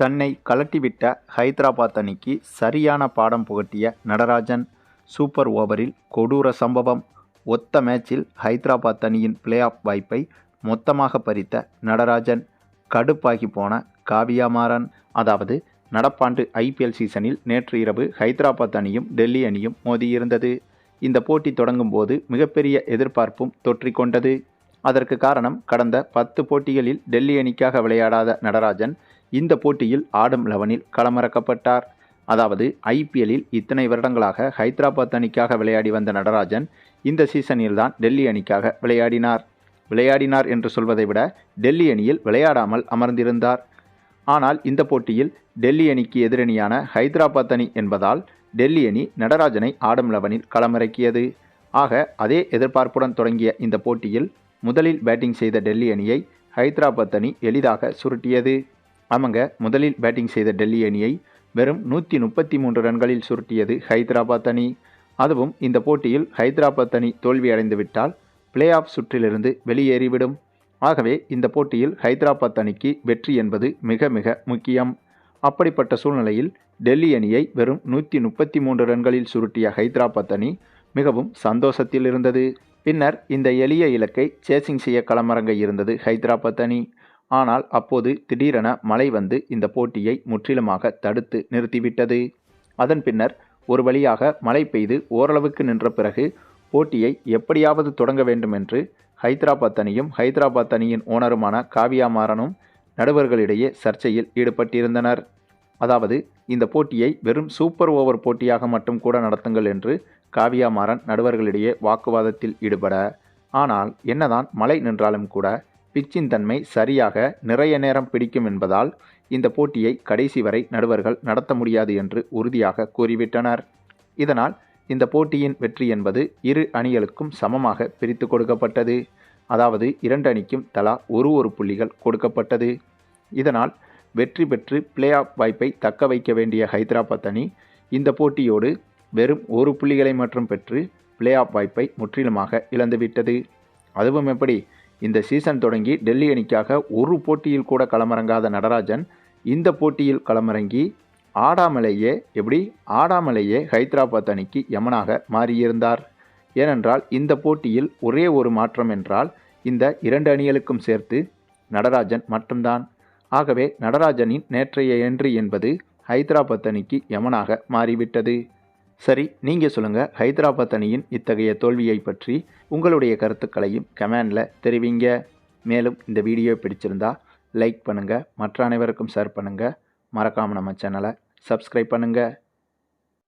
தன்னை கழட்டிவிட்ட ஹைதராபாத் அணிக்கு சரியான பாடம் புகட்டிய நடராஜன் சூப்பர் ஓவரில் கொடூர சம்பவம். ஒத்த மேட்சில் ஹைதராபாத் அணியின் பிளே ஆஃப் வாய்ப்பை மொத்தமாக பறித்த நடராஜன் கடுப்பாகி போன காவியா மாறன். அதாவது நடப்பாண்டு ஐபிஎல் சீசனில் நேற்று இரவு ஹைதராபாத் அணியும் டெல்லி அணியும் மோதியிருந்தது. இந்த போட்டி தொடங்கும் போது மிகப்பெரிய எதிர்பார்ப்பும் தொற்றிக்கொண்டது. அதற்கு காரணம் கடந்த பத்து போட்டிகளில் டெல்லி அணிக்காக விளையாடாத நடராஜன் இந்த போட்டியில் ஆடும் லெவனில் களமிறக்கப்பட்டார். அதாவது ஐபிஎல்லில் இத்தனை வருடங்களாக ஹைதராபாத் அணிக்காக விளையாடி வந்த நடராஜன் இந்த சீசனில்தான் டெல்லி அணிக்காக விளையாடினார். விளையாடினார் என்று சொல்வதை விட டெல்லி அணியில் விளையாடாமல் அமர்ந்திருந்தார். ஆனால் இந்த போட்டியில் டெல்லி அணிக்கு எதிரணியான ஹைதராபாத் அணி என்பதால் டெல்லி அணி நடராஜனை ஆடம் லெவனில் களமிறக்கியது. ஆக அதே எதிர்பார்ப்புடன் தொடங்கிய இந்த போட்டியில் முதலில் பேட்டிங் செய்த டெல்லி அணியை ஹைதராபாத் அணி எளிதாக சுருட்டியது. ஆமாங்க முதலில் பேட்டிங் செய்த டெல்லி அணியை வெறும் நூற்றி முப்பத்தி மூன்று ரன்களில் சுருட்டியது ஹைதராபாத் அணி. அதுவும் இந்த போட்டியில் ஹைதராபாத் அணி தோல்வியடைந்துவிட்டால் பிளே ஆஃப் சுற்றிலிருந்து வெளியேறிவிடும். ஆகவே இந்த போட்டியில் ஹைதராபாத் அணிக்கு வெற்றி என்பது மிக மிக முக்கியம். அப்படிப்பட்ட சூழ்நிலையில் டெல்லி அணியை வெறும் நூற்றி முப்பத்தி மூன்று ரன்களில் சுருட்டிய ஹைதராபாத் அணி மிகவும் சந்தோஷத்தில் இருந்தது. பின்னர் இந்த எளிய இலக்கை சேசிங் செய்ய களமிறங்க இருந்தது ஹைதராபாத் அணி. ஆனால் அப்போது திடீரென மழை வந்து இந்த போட்டியை முற்றிலுமாக தடுத்து நிறுத்திவிட்டது. அதன் பின்னர் ஒரு வழியாக மழை பெய்து ஓரளவுக்கு நின்ற பிறகு போட்டியை எப்படியாவது தொடங்க வேண்டும் என்று ஹைதராபாத் அணியும் ஹைதராபாத் அணியின் ஓனருமான காவியா மாறனும் நடுவர்களிடையே சர்ச்சையில் ஈடுபட்டிருந்தனர். அதாவது இந்த போட்டியை வெறும் சூப்பர் ஓவர் போட்டியாக மட்டும் கூட நடத்துங்கள் என்று காவியா மாறன் நடுவர்களிடையே வாக்குவாதத்தில் ஈடுபட ஆனால் என்னதான் மழை நின்றாலும் கூட பிச்சின் தன்மை சரியாக நிறைய நேரம் பிடிக்கும் என்பதால் இந்த போட்டியை கடைசி வரை நடுவர்கள் நடத்த முடியாது என்று உறுதியாக கூறிவிட்டனர். இதனால் இந்த போட்டியின் வெற்றி என்பது இரு அணிகளுக்கும் சமமாக பிரித்து கொடுக்கப்பட்டது. அதாவது இரண்டு அணிக்கும் தலா ஒரு ஒரு புள்ளிகள் கொடுக்கப்பட்டது. இதனால் வெற்றி பெற்று பிளே ஆஃப் வாய்ப்பை தக்க வைக்க வேண்டிய ஹைதராபாத் அணி இந்த போட்டியோடு வெறும் ஒரு புள்ளிகளை மட்டும் பெற்று பிளே ஆஃப் வாய்ப்பை முற்றிலுமாக இழந்துவிட்டது. அதுவும் எப்படி? இந்த சீசன் தொடங்கி டெல்லி அணிக்காக ஒரு போட்டியில் கூட களமிறங்காத நடராஜன் இந்த போட்டியில் களமிறங்கி ஆடாமலேயே எப்படி? ஆடாமலேயே ஹைதராபாத் அணிக்கு யமனாக மாறியிருந்தார். ஏனென்றால் இந்த போட்டியில் ஒரே ஒரு மாற்றம் என்றால் இந்த இரண்டு அணிகளுக்கும் சேர்த்து நடராஜன் மட்டும்தான். ஆகவே நடராஜனின் நேற்றைய என்ட்ரி என்பது ஹைதராபாத் அணிக்கு யமனாக மாறிவிட்டது. சரி நீங்கள் சொல்லுங்கள் ஹைதராபாத் அணியின் இத்தகைய தோல்வியை பற்றி உங்களுடைய கருத்துக்களையும் கமெண்டில் தெரிவிங்க. மேலும் இந்த வீடியோ பிடிச்சிருந்தா லைக் பண்ணுங்கள் மற்ற அனைவருக்கும் ஷேர் பண்ணுங்கள் மறக்காமல் நம்ம சேனலை சப்ஸ்கிரைப் பண்ணுங்கள்